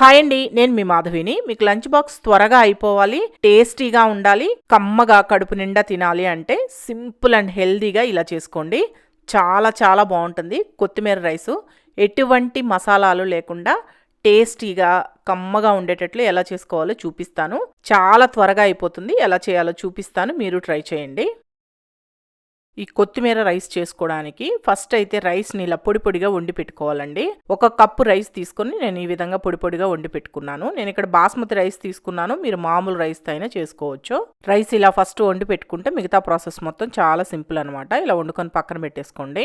Hi అండి నేను మీ మాధవిని. మీకు లంచ్ బాక్స్ త్వరగా అయిపోవాలి టేస్టీగా ఉండాలి కమ్మగా కడుపు నిండా తినాలి అంటే సింపుల్ అండ్ హెల్దీగా ఇలా చేసుకోండి. చాలా చాలా బాగుంటుంది. కొత్తిమీర రైసు ఎటువంటి మసాలాలు లేకుండా టేస్టీగా కమ్మగా ఉండేటట్లు ఎలా చేసుకోవాలో చూపిస్తాను. చాలా త్వరగా అయిపోతుంది. ఎలా చేయాలో చూపిస్తాను. మీరు ట్రై చేయండి. ఈ కొత్తిమీర రైస్ చేసుకోవడానికి ఫస్ట్ అయితే రైస్ని ఇలా పొడి పొడిగా వండి పెట్టుకోవాలండి. ఒక కప్పు రైస్ తీసుకొని నేను ఈ విధంగా పొడి పొడిగా వండి పెట్టుకున్నాను. నేను ఇక్కడ బాస్మతి రైస్ తీసుకున్నాను. మీరు మామూలు రైస్ అయినా చేసుకోవచ్చు. రైస్ ఇలా ఫస్ట్ వండి పెట్టుకుంటే మిగతా ప్రాసెస్ మొత్తం చాలా సింపుల్ అనమాట ఇలా వండుకొని పక్కన పెట్టేసుకోండి.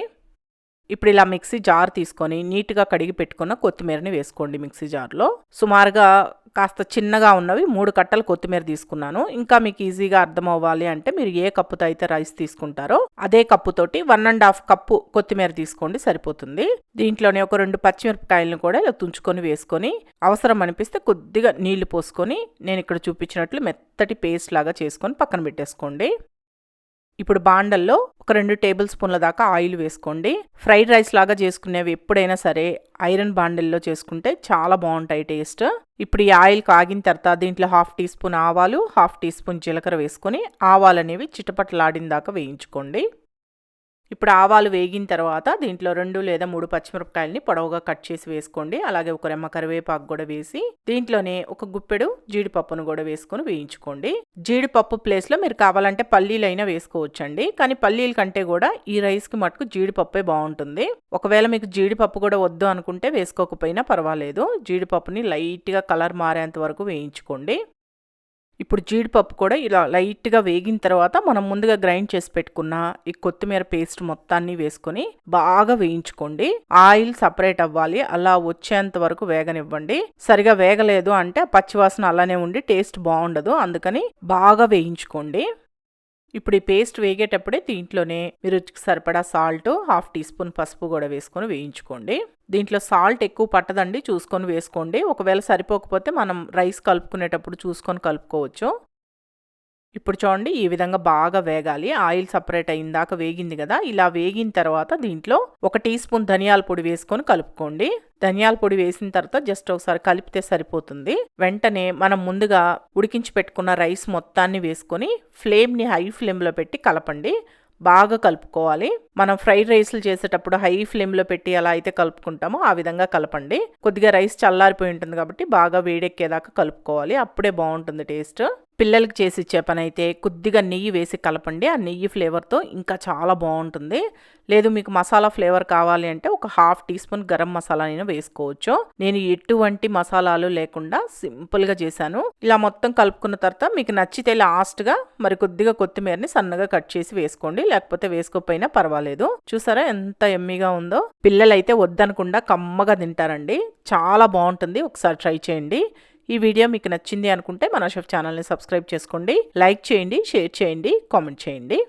ఇప్పుడు ఇలా మిక్సీ జార్ తీసుకొని నీట్గా కడిగి పెట్టుకున్న కొత్తిమీరని వేసుకోండి మిక్సీ జార్లో. సుమారుగా కాస్త చిన్నగా ఉన్నవి మూడు కట్టలు కొత్తిమీర తీసుకున్నాను. ఇంకా మీకు ఈజీగా అర్థం అవ్వాలి అంటే మీరు ఏ కప్పుతో అయితే రైస్ తీసుకుంటారో అదే కప్పుతోటి వన్ అండ్ హాఫ్ కప్పు కొత్తిమీర తీసుకోండి సరిపోతుంది. దీంట్లోనే ఒక రెండు పచ్చిమిరపకాయలను కూడా ఇలా తుంచుకొని వేసుకొని అవసరం అనిపిస్తే కొద్దిగా నీళ్ళు పోసుకొని నేను ఇక్కడ చూపించినట్లు మెత్తటి పేస్ట్ లాగా చేసుకొని పక్కన పెట్టేసుకోండి. ఇప్పుడు బాండల్లో ఒక రెండు టేబుల్ స్పూన్ల దాకా ఆయిల్ వేసుకోండి. ఫ్రైడ్ రైస్ లాగా చేసుకునేవి ఎప్పుడైనా సరే ఐరన్ బాండల్లో చేసుకుంటే చాలా బాగుంటాయి టేస్ట్. ఇప్పుడు ఈ ఆయిల్ కాగిన తర్వాత దీంట్లో హాఫ్ టీ స్పూన్ ఆవాలు హాఫ్ టీ స్పూన్ జీలకర్ర వేసుకొని ఆవాలు అనేవి చిటపట్లాడిన దాకా వేయించుకోండి. ఇప్పుడు ఆవాలు వేగిన తర్వాత దీంట్లో రెండు లేదా మూడు పచ్చిమిరపకాయలని పొడవుగా కట్ చేసి వేసుకోండి. అలాగే ఒక రెమ్మ కరివేపాకు కూడా వేసి దీంట్లోనే ఒక గుప్పెడు జీడిపప్పును కూడా వేసుకొని వేయించుకోండి. జీడిపప్పు ప్లేస్లో మీరు కావాలంటే పల్లీలైనా వేసుకోవచ్చండి. కానీ పల్లీల కంటే కూడా ఈ రైస్కి మటుకు జీడిపప్పే బాగుంటుంది. ఒకవేళ మీకు జీడిపప్పు కూడా వద్దు అనుకుంటే వేసుకోకపోయినా పర్వాలేదు. జీడిపప్పుని లైట్గా కలర్ మారేంత వరకు వేయించుకోండి. ఇప్పుడు జీడిపప్పు కూడా ఇలా లైట్గా వేగిన తర్వాత మనం ముందుగా గ్రైండ్ చేసి పెట్టుకున్న ఈ కొత్తిమీర పేస్ట్ మొత్తాన్ని వేసుకొని బాగా వేయించుకోండి. ఆయిల్ సపరేట్ అవ్వాలి. అలా వచ్చేంత వరకు వేగనివ్వండి. సరిగా వేగలేదు అంటే పచ్చివాసన అలానే ఉండి టేస్ట్ బాగుండదు. అందుకని బాగా వేయించుకోండి. ఇప్పుడు ఈ పేస్ట్ వేగేటప్పుడే దీంట్లోనే మీరు రుచికి సరిపడా సాల్ట్ హాఫ్ టీ స్పూన్ పసుపు కూడా వేసుకొని వేయించుకోండి. దీంట్లో సాల్ట్ ఎక్కువ పట్టదండి చూసుకొని వేసుకోండి. ఒకవేళ సరిపోకపోతే మనం రైస్ కలుపుకునేటప్పుడు చూసుకొని కలుపుకోవచ్చు. ఇప్పుడు చూడండి ఈ విధంగా బాగా వేగాలి. ఆయిల్ సపరేట్ అయిందాక వేగింది కదా ఇలా వేగిన తర్వాత దీంట్లో ఒక టీ స్పూన్ ధనియాల పొడి వేసుకొని కలుపుకోండి. ధనియాల పొడి వేసిన తర్వాత జస్ట్ ఒకసారి కలిపితే సరిపోతుంది. వెంటనే మనం ముందుగా ఉడికించి పెట్టుకున్న రైస్ మొత్తాన్ని వేసుకొని ఫ్లేమ్ని హై ఫ్లేమ్లో పెట్టి కలపండి. బాగా కలుపుకోవాలి. మనం ఫ్రైడ్ రైస్లు చేసేటప్పుడు హై ఫ్లేమ్లో పెట్టి ఎలా అయితే కలుపుకుంటామో ఆ విధంగా కలపండి. కొద్దిగా రైస్ చల్లారిపోయి ఉంటుంది కాబట్టి బాగా వేడెక్కేదాకా కలుపుకోవాలి. అప్పుడే బాగుంటుంది టేస్ట్. పిల్లలకి చేసి ఇచ్చే పని అయితే కొద్దిగా నెయ్యి వేసి కలపండి. ఆ నెయ్యి ఫ్లేవర్తో ఇంకా చాలా బాగుంటుంది. లేదు మీకు మసాలా ఫ్లేవర్ కావాలి అంటే ఒక half teaspoon garam masala నేను వేసుకోవచ్చు. నేను ఎటువంటి మసాలాలు లేకుండా సింపుల్గా చేశాను. ఇలా మొత్తం కలుపుకున్న తర్వాత మీకు నచ్చితే లాస్ట్గా మరి కొద్దిగా కొత్తిమీరని సన్నగా కట్ చేసి వేసుకోండి. లేకపోతే వేసుకోకపోయినా పర్వాలేదు. చూసారా ఎంత ఎమ్మిగా ఉందో? పిల్లలైతే వద్దనకుండా కమ్మగా తింటారండి. చాలా బాగుంటుంది. ఒకసారి ట్రై చేయండి. ఈ వీడియో మీకు నచ్చింది అనుకుంటే మన షెఫ్ ఛానల్ని సబ్స్క్రైబ్ చేసుకోండి లైక్ చేయండి షేర్ చేయండి కామెంట్ చేయండి.